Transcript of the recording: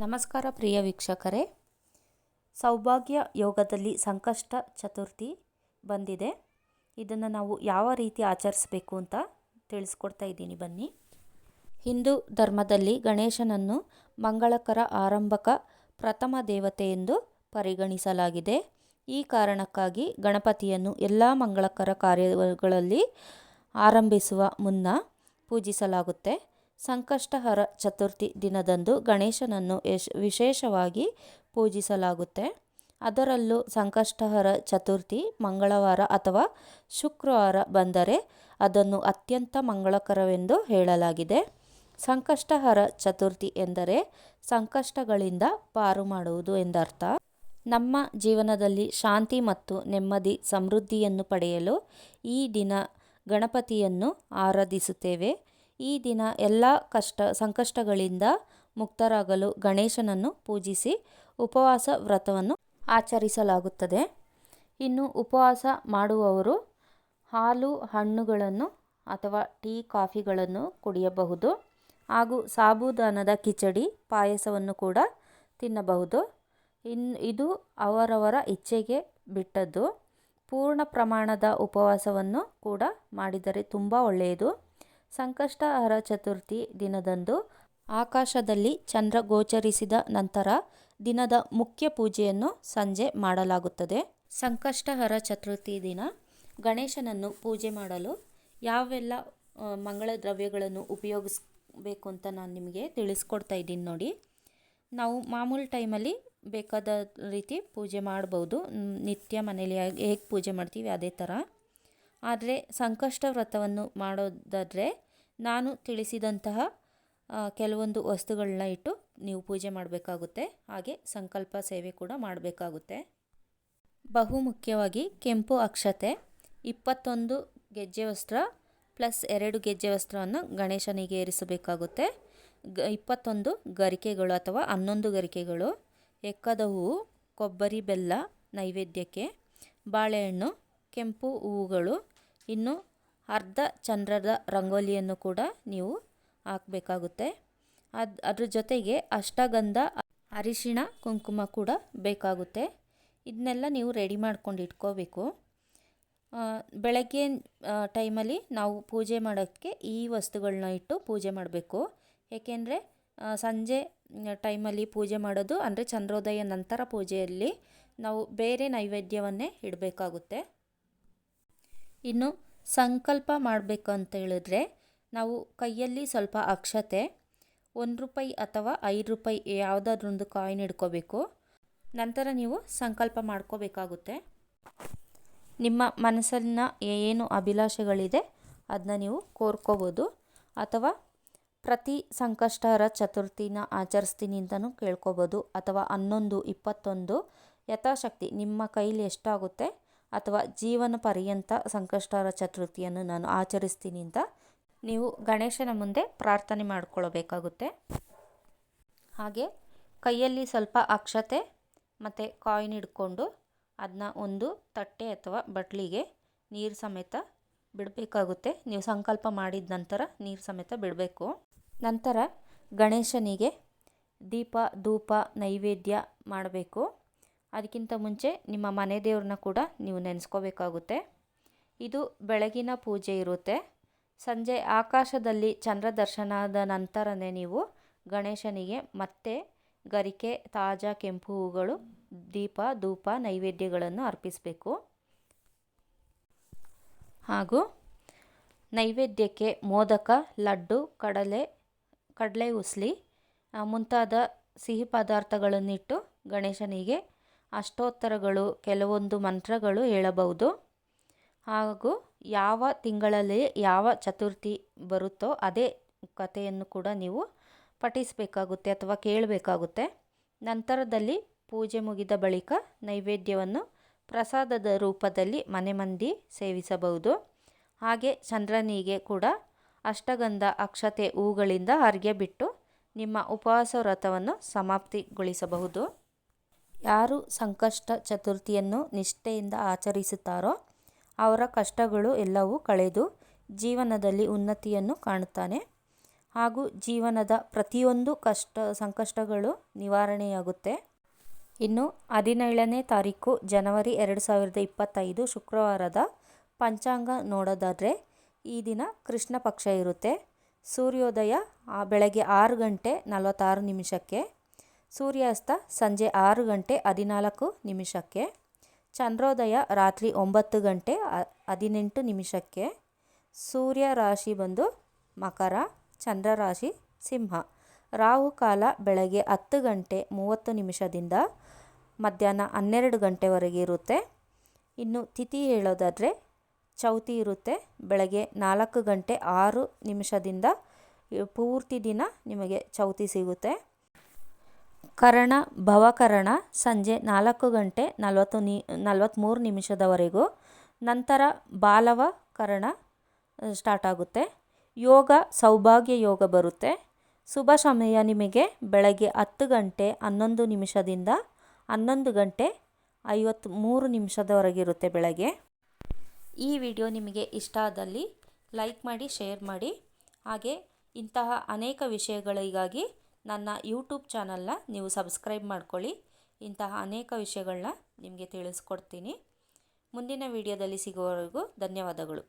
ನಮಸ್ಕಾರ ಪ್ರಿಯ ವೀಕ್ಷಕರೇ. ಸೌಭಾಗ್ಯ ಯೋಗದಲ್ಲಿ ಸಂಕಷ್ಟ ಚತುರ್ಥಿ ಬಂದಿದೆ. ಇದನ್ನು ನಾವು ಯಾವ ರೀತಿ ಆಚರಿಸಬೇಕು ಅಂತ ತಿಳಿಸ್ಕೊಡ್ತಾ ಇದ್ದೀನಿ ಬನ್ನಿ. ಹಿಂದೂ ಧರ್ಮದಲ್ಲಿ ಗಣೇಶನನ್ನು ಮಂಗಳಕರ ಆರಂಭಕ ಪ್ರಥಮ ದೇವತೆ ಎಂದು ಪರಿಗಣಿಸಲಾಗಿದೆ. ಈ ಕಾರಣಕ್ಕಾಗಿ ಗಣಪತಿಯನ್ನು ಎಲ್ಲ ಮಂಗಳಕರ ಕಾರ್ಯಗಳಲ್ಲಿ ಆರಂಭಿಸುವ ಮುನ್ನ ಪೂಜಿಸಲಾಗುತ್ತೆ. ಸಂಕಷ್ಟಹರ ಚತುರ್ಥಿ ದಿನದಂದು ಗಣೇಶನನ್ನು ವಿಶೇಷವಾಗಿ ಪೂಜಿಸಲಾಗುತ್ತೆ. ಅದರಲ್ಲೂ ಸಂಕಷ್ಟಹರ ಚತುರ್ಥಿ ಮಂಗಳವಾರ ಅಥವಾ ಶುಕ್ರವಾರ ಬಂದರೆ ಅದನ್ನು ಅತ್ಯಂತ ಮಂಗಳಕರವೆಂದು ಹೇಳಲಾಗಿದೆ. ಸಂಕಷ್ಟಹರ ಚತುರ್ಥಿ ಎಂದರೆ ಸಂಕಷ್ಟಗಳಿಂದ ಪಾರು ಮಾಡುವುದು ಎಂದರ್ಥ. ನಮ್ಮ ಜೀವನದಲ್ಲಿ ಶಾಂತಿ ಮತ್ತು ನೆಮ್ಮದಿ ಸಮೃದ್ಧಿಯನ್ನು ಪಡೆಯಲು ಈ ದಿನ ಗಣಪತಿಯನ್ನು ಆರಾಧಿಸುತ್ತೇವೆ. ಈ ದಿನ ಎಲ್ಲ ಕಷ್ಟ, ಸಂಕಷ್ಟಗಳಿಂದ ಮುಕ್ತರಾಗಲು ಗಣೇಶನನ್ನು ಪೂಜಿಸಿ ಉಪವಾಸ ವ್ರತವನ್ನು ಆಚರಿಸಲಾಗುತ್ತದೆ. ಇನ್ನು ಉಪವಾಸ ಮಾಡುವವರು ಹಾಲು, ಹಣ್ಣುಗಳನ್ನು ಅಥವಾ ಟೀ, ಕಾಫಿಗಳನ್ನು ಕುಡಿಯಬಹುದು ಹಾಗೂ ಸಾಬುದಾನದ ಕಿಚಡಿ, ಪಾಯಸವನ್ನು ಕೂಡ ತಿನ್ನಬಹುದು. ಇನ್, ಇದು ಅವರವರ ಇಚ್ಛೆಗೆ ಬಿಟ್ಟದ್ದು. ಪೂರ್ಣ ಪ್ರಮಾಣದ ಉಪವಾಸವನ್ನು ಕೂಡ ಮಾಡಿದರೆ ತುಂಬ ಒಳ್ಳೆಯದು. ಸಂಕಷ್ಟಹರ ಚತುರ್ಥಿ ದಿನದಂದು ಆಕಾಶದಲ್ಲಿ ಚಂದ್ರ ಗೋಚರಿಸಿದ ನಂತರ ದಿನದ ಮುಖ್ಯ ಪೂಜೆಯನ್ನು ಸಂಜೆ ಮಾಡಲಾಗುತ್ತದೆ. ಸಂಕಷ್ಟಹರ ಚತುರ್ಥಿ ದಿನ ಗಣೇಶನನ್ನು ಪೂಜೆ ಮಾಡಲು ಯಾವೆಲ್ಲ ಮಂಗಳ ದ್ರವ್ಯಗಳನ್ನು ಉಪಯೋಗಿಸ್ಬೇಕು ಅಂತ ನಾನು ನಿಮಗೆ ತಿಳಿಸ್ಕೊಡ್ತಾ ಇದ್ದೀನಿ ನೋಡಿ. ನಾವು ಮಾಮೂಲು ಟೈಮಲ್ಲಿ ಬೇಕಾದ ರೀತಿ ಪೂಜೆ ಮಾಡ್ಬೋದು. ನಿತ್ಯ ಮನೇಲಿ ಹೇಗೆ ಪೂಜೆ ಮಾಡ್ತೀವಿ ಅದೇ ಥರ ಆದರೆ ಸಂಕಷ್ಟ ವ್ರತವನ್ನು ಮಾಡೋದಾದರೆ ನಾನು ತಿಳಿಸಿದಂತಹ ಕೆಲವೊಂದು ವಸ್ತುಗಳನ್ನ ಇಟ್ಟು ನೀವು ಪೂಜೆ ಮಾಡಬೇಕಾಗುತ್ತೆ. ಹಾಗೆ ಸಂಕಲ್ಪ ಸೇವೆ ಕೂಡ ಮಾಡಬೇಕಾಗುತ್ತೆ. ಬಹು ಮುಖ್ಯವಾಗಿ ಕೆಂಪು ಅಕ್ಷತೆ, ಇಪ್ಪತ್ತೊಂದು ಗೆಜ್ಜೆ ವಸ್ತ್ರ ಪ್ಲಸ್ ಎರಡು ಗೆಜ್ಜೆ ವಸ್ತ್ರವನ್ನು ಗಣೇಶನಿಗೆ ಏರಿಸಬೇಕಾಗುತ್ತೆ. ಗ, ಇಪ್ಪತ್ತೊಂದು ಗರಿಕೆಗಳು ಅಥವಾ ಹನ್ನೊಂದು ಗರಿಕೆಗಳು, ಎಕ್ಕದ ಹೂವು ಕೊಬ್ಬರಿ ಬೆಲ್ಲ, ನೈವೇದ್ಯಕ್ಕೆ, ಬಾಳೆಹಣ್ಣು, ಕೆಂಪು ಹೂವುಗಳು ಇನ್ನು ಅರ್ಧ ಚಂದ್ರದ ರಂಗೋಲಿಯನ್ನು ಕೂಡ ನೀವು ಹಾಕಬೇಕಾಗುತ್ತೆ. ಅದು, ಅದ್ರ ಜೊತೆಗೆ ಅಷ್ಟಗಂಧ, ಅರಿಶಿಣ, ಕುಂಕುಮ ಕೂಡ ಬೇಕಾಗುತ್ತೆ. ಇದನ್ನೆಲ್ಲ ನೀವು ರೆಡಿ ಮಾಡ್ಕೊಂಡು ಇಟ್ಕೋಬೇಕು. ಬೆಳಗ್ಗೆ ಟೈಮಲ್ಲಿ ನಾವು ಪೂಜೆ ಮಾಡೋಕ್ಕೆ ಈ ವಸ್ತುಗಳನ್ನ ಇಟ್ಟು ಪೂಜೆ ಮಾಡಬೇಕು. ಏಕೆಂದರೆ ಸಂಜೆ ಟೈಮಲ್ಲಿ ಪೂಜೆ ಮಾಡೋದು ಅಂದರೆ ಚಂದ್ರೋದಯ ನಂತರ ಪೂಜೆಯಲ್ಲಿ ನಾವು ಬೇರೆ ನೈವೇದ್ಯವನ್ನೇ ಇಡಬೇಕಾಗುತ್ತೆ. ಇನ್ನು ಸಂಕಲ್ಪ ಮಾಡಬೇಕು ಅಂತ ಹೇಳಿದ್ರೆ ನಾವು ಕೈಯಲ್ಲಿ ಸ್ವಲ್ಪ ಅಕ್ಷತೆ, ಒಂದು ರೂಪಾಯಿ ಅಥವಾ ಐದು ರೂಪಾಯಿ ಯಾವುದಾದ್ರೊಂದು ಕಾಯಿನ್ ಇಟ್ಕೋಬೇಕು ನಂತರ ನೀವು ಸಂಕಲ್ಪ ಮಾಡ್ಕೋಬೇಕಾಗುತ್ತೆ. ನಿಮ್ಮ ಮನಸ್ಸನ್ನ ಏನು ಅಭಿಲಾಷೆಗಳಿದೆ ಅದನ್ನ ನೀವು ಕೋರ್ಕೋಬೋದು. ಅಥವಾ ಪ್ರತಿ ಸಂಕಷ್ಟರ ಚತುರ್ಥಿನ ಆಚರಿಸ್ತೀನಿ ಅಂತಲೂ ಕೇಳ್ಕೋಬೋದು. ಅಥವಾ ಹನ್ನೊಂದು, ಇಪ್ಪತ್ತೊಂದು ಯಥಾಶಕ್ತಿ ನಿಮ್ಮ ಕೈಲಿ ಎಷ್ಟಾಗುತ್ತೆ ಅಥವಾ ಜೀವನ ಪರ್ಯಂತ ಸಂಕಷ್ಟರ ಚತುರ್ಥಿಯನ್ನು ನಾನು ಆಚರಿಸ್ತೀನಿ ಅಂತ ನೀವು ಗಣೇಶನ ಮುಂದೆ ಪ್ರಾರ್ಥನೆ ಮಾಡಿಕೊಳ್ಳಬೇಕಾಗುತ್ತೆ. ಹಾಗೆ ಕೈಯಲ್ಲಿ ಸ್ವಲ್ಪ ಅಕ್ಷತೆ ಮತ್ತು ಕಾಯಿನ್ ಹಿಡ್ಕೊಂಡು ಅದನ್ನ ಒಂದು ತಟ್ಟೆ ಅಥವಾ ಬಟ್ಲಿಗೆ ನೀರು ಸಮೇತ ಬಿಡಬೇಕಾಗುತ್ತೆ. ನೀವು ಸಂಕಲ್ಪ ಮಾಡಿದ ನಂತರ ನೀರು ಸಮೇತ ಬಿಡಬೇಕು. ನಂತರ ಗಣೇಶನಿಗೆ ದೀಪ, ಧೂಪ, ನೈವೇದ್ಯ ಮಾಡಬೇಕು. ಅದಕ್ಕಿಂತ ಮುಂಚೆ ನಿಮ್ಮ ಮನೆ ದೇವ್ರನ್ನ ಕೂಡ ನೀವು ನೆನೆಸ್ಕೋಬೇಕಾಗುತ್ತೆ. ಇದು ಬೆಳಗಿನ ಪೂಜೆ ಇರುತ್ತೆ. ಸಂಜೆ ಆಕಾಶದಲ್ಲಿ ಚಂದ್ರ ದರ್ಶನದ ನಂತರನೇ ನೀವು ಗಣೇಶನಿಗೆ ಮತ್ತೆ ಗರಿಕೆ, ತಾಜಾ ಕೆಂಪು ಹೂಗಳು, ದೀಪ, ಧೂಪ, ನೈವೇದ್ಯಗಳನ್ನು ಅರ್ಪಿಸಬೇಕು. ಹಾಗೂ ನೈವೇದ್ಯಕ್ಕೆ ಮೋದಕ, ಲಡ್ಡು, ಕಡಲೆ ಕಡಲೆ ಉಸ್ಲಿ ಮುಂತಾದ ಸಿಹಿ ಪದಾರ್ಥಗಳನ್ನಿಟ್ಟು ಗಣೇಶನಿಗೆ ಅಷ್ಟೋತ್ತರಗಳು ಕೆಲವೊಂದು ಮಂತ್ರಗಳು ಹೇಳಬಹುದು. ಹಾಗೂ ಯಾವ ತಿಂಗಳಲ್ಲಿ ಯಾವ ಚತುರ್ಥಿ ಬರುತ್ತೋ ಅದೇ ಕಥೆಯನ್ನು ಕೂಡ ನೀವು ಪಠಿಸಬೇಕಾಗುತ್ತೆ ಅಥವಾ ಕೇಳಬೇಕಾಗುತ್ತೆ. ನಂತರದಲ್ಲಿ ಪೂಜೆ ಮುಗಿದ ಬಳಿಕ ನೈವೇದ್ಯವನ್ನು ಪ್ರಸಾದದ ರೂಪದಲ್ಲಿ ಮನೆ ಮಂದಿ ಸೇವಿಸಬಹುದು. ಹಾಗೆ ಚಂದ್ರನಿಗೆ ಕೂಡ ಅಷ್ಟಗಂಧ, ಅಕ್ಷತೆ, ಹೂಗಳಿಂದ ಅರ್ಗೆ ಬಿಟ್ಟು ನಿಮ್ಮ ಉಪವಾಸ ವ್ರತವನ್ನು ಸಮಾಪ್ತಿಗೊಳಿಸಬಹುದು. ಯಾರು ಸಂಕಷ್ಟ ಚತುರ್ಥಿಯನ್ನು ನಿಷ್ಠೆಯಿಂದ ಆಚರಿಸುತ್ತಾರೋ ಅವರ ಕಷ್ಟಗಳು ಎಲ್ಲವೂ ಕಳೆದು ಜೀವನದಲ್ಲಿ ಉನ್ನತಿಯನ್ನು ಕಾಣುತ್ತಾನೆ. ಹಾಗೂ ಜೀವನದ ಪ್ರತಿಯೊಂದು ಕಷ್ಟ, ಸಂಕಷ್ಟಗಳು ನಿವಾರಣೆಯಾಗುತ್ತೆ. ಇನ್ನು ಹದಿನೇಳನೇ ತಾರೀಕು ಜನವರಿ ಎರಡು ಸಾವಿರದ ಇಪ್ಪತ್ತೈದು ಶುಕ್ರವಾರದ ಪಂಚಾಂಗ ನೋಡೋದಾದರೆ ಈ ದಿನ ಕೃಷ್ಣ ಪಕ್ಷ ಇರುತ್ತೆ. ಸೂರ್ಯೋದಯ ಬೆಳಗ್ಗೆ ಆರು ಗಂಟೆ ನಲವತ್ತಾರು ನಿಮಿಷಕ್ಕೆ. ಸೂರ್ಯಾಸ್ತ ಸಂಜೆ ಆರು ಗಂಟೆ ಹದಿನಾಲ್ಕು ನಿಮಿಷಕ್ಕೆ, ಚಂದ್ರೋದಯ ರಾತ್ರಿ ಒಂಬತ್ತು ಗಂಟೆ ಹದಿನೆಂಟು ನಿಮಿಷಕ್ಕೆ, ಸೂರ್ಯ ರಾಶಿ ಬಂದು ಮಕರ, ಚಂದ್ರ ರಾಶಿ ಸಿಂಹ. ರಾಹು ಕಾಲ ಬೆಳಗ್ಗೆ ಹತ್ತು ಗಂಟೆ ಮೂವತ್ತು ನಿಮಿಷದಿಂದ ಮಧ್ಯಾಹ್ನ ಹನ್ನೆರಡು ಗಂಟೆವರೆಗೆ ಇರುತ್ತೆ. ಇನ್ನು ತಿಥಿ ಹೇಳೋದಾದರೆ ಚೌತಿ ಇರುತ್ತೆ. ಬೆಳಗ್ಗೆ ನಾಲ್ಕು ಗಂಟೆ ಆರು ನಿಮಿಷದಿಂದ ಪೂರ್ತಿ ದಿನ ನಿಮಗೆ ಚೌತಿ ಸಿಗುತ್ತೆ. ಕರಣ, ಭವಕರಣ ಸಂಜೆ ನಾಲ್ಕು ಗಂಟೆ ನಲವತ್ತು ನಿ ನಲವತ್ತ್ಮೂರು ನಿಮಿಷದವರೆಗೂ. ನಂತರ ಬಾಲವ ಕರಣ ಸ್ಟಾರ್ಟ್ ಆಗುತ್ತೆ. ಯೋಗ, ಸೌಭಾಗ್ಯ ಯೋಗ ಬರುತ್ತೆ. ಶುಭ ಸಮಯ ನಿಮಗೆ ಬೆಳಗ್ಗೆ ಹತ್ತು ಗಂಟೆ ಹನ್ನೊಂದು ನಿಮಿಷದಿಂದ ಹನ್ನೊಂದು ಗಂಟೆ ಐವತ್ತ್ಮೂರು ನಿಮಿಷದವರೆಗಿರುತ್ತೆ ಬೆಳಗ್ಗೆ. ಈ ವಿಡಿಯೋ ನಿಮಗೆ ಇಷ್ಟ ಆದಲ್ಲಿ ಲೈಕ್ ಮಾಡಿ, ಶೇರ್ ಮಾಡಿ. ಹಾಗೆ ಇಂತಹ ಅನೇಕ ವಿಷಯಗಳಿಗಾಗಿ ನನ್ನ ಯೂಟ್ಯೂಬ್ ಚಾನಲ್ನ ನೀವು ಸಬ್ಸ್ಕ್ರೈಬ್ ಮಾಡ್ಕೊಳ್ಳಿ. ಇಂತಹ ಅನೇಕ ವಿಷಯಗಳನ್ನ ನಿಮಗೆ ತಿಳಿಸ್ಕೊಡ್ತೀನಿ. ಮುಂದಿನ ವಿಡಿಯೋದಲ್ಲಿ ಸಿಗುವವರೆಗೂ ಧನ್ಯವಾದಗಳು.